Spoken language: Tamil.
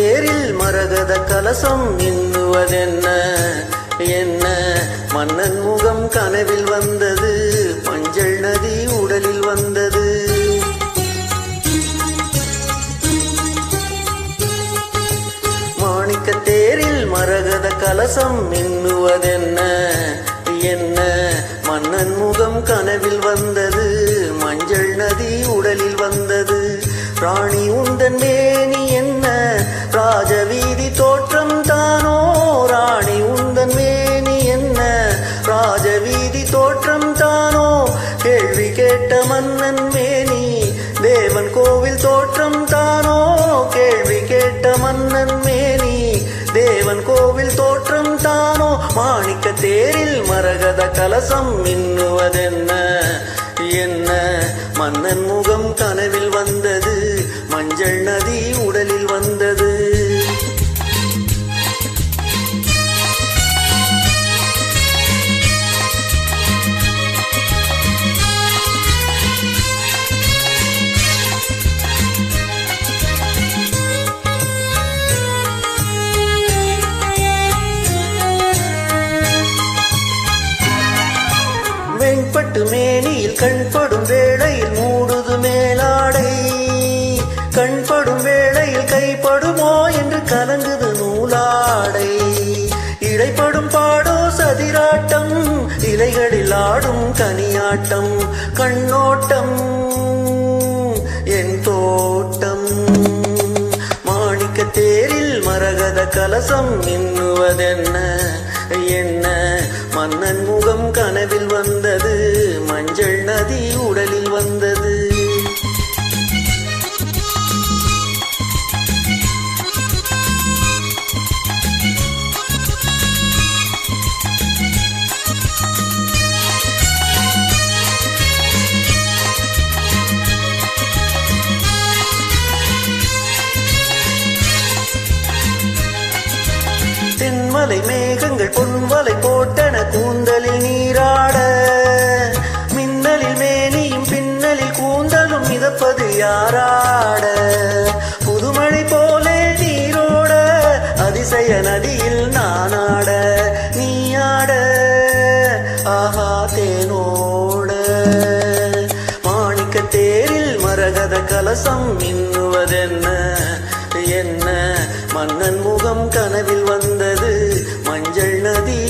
தேரில் மரகத கலசம் மின்னுவதென்ன என்ன? மன்னன் முகம் கனவில் வந்தது மஞ்சள் நதி உடலில் வந்தது. மாணிக்க தேரில் மரகத கலசம் மின்னுவதென்ன என்ன? மன்னன் முகம் கனவில் வந்தது மஞ்சள் நதி உடலில் வந்தது. ராணி உந்தன் தோற்றம் தானோ? கேள்வி கேட்ட மன்னன் மேனி தேவன் கோவில் தோற்றம் தானோ? கேள்வி கேட்ட மன்னன் மேனி தேவன் கோவில் தோற்றம் தானோ? மாணிக்க தேரில் மரகத கலசம் மின்னுவதென்ன? என்ன? மன்னன் முகம் கனவில் வந்தது மஞ்சள் வெண்பட்டு மேனியில் கண்படும் வேளையில் மூடுது மேலாடை. கண்படும் வேளையில் கைப்படுமோ என்று கலங்குது நூலாடை. இடைப்படும் பாடோ சதிராட்டம் இலைகளில் ஆடும் கனியாட்டம். கண்ணோட்டம் என் தோட்டம். மாணிக்க தேரில் மரகத கலசம் மின்னுவதென்ன மன்னன் முகம் கனவில் வந்தது மஞ்சள் நதி உடலில் வந்தது. தென்மலை மேகங்கள் பொன்வலை போட்டன கூந்தலில் நீராட. மின்னலில் மேனியும் பின்னலில் கூந்தலும் மிதப்பது யாராட? புதுமழை போலே நீரோட அதிசய நதியில் நானாட. நீயாட ஆஹா தேனோட. மாணிக்க தேரில் மரகத கலசம் மின்னுவதென்ன? என்ன? மன்னன் முகம் கனவில் வந்த மஞ்சள் நதி உடலில் வந்தது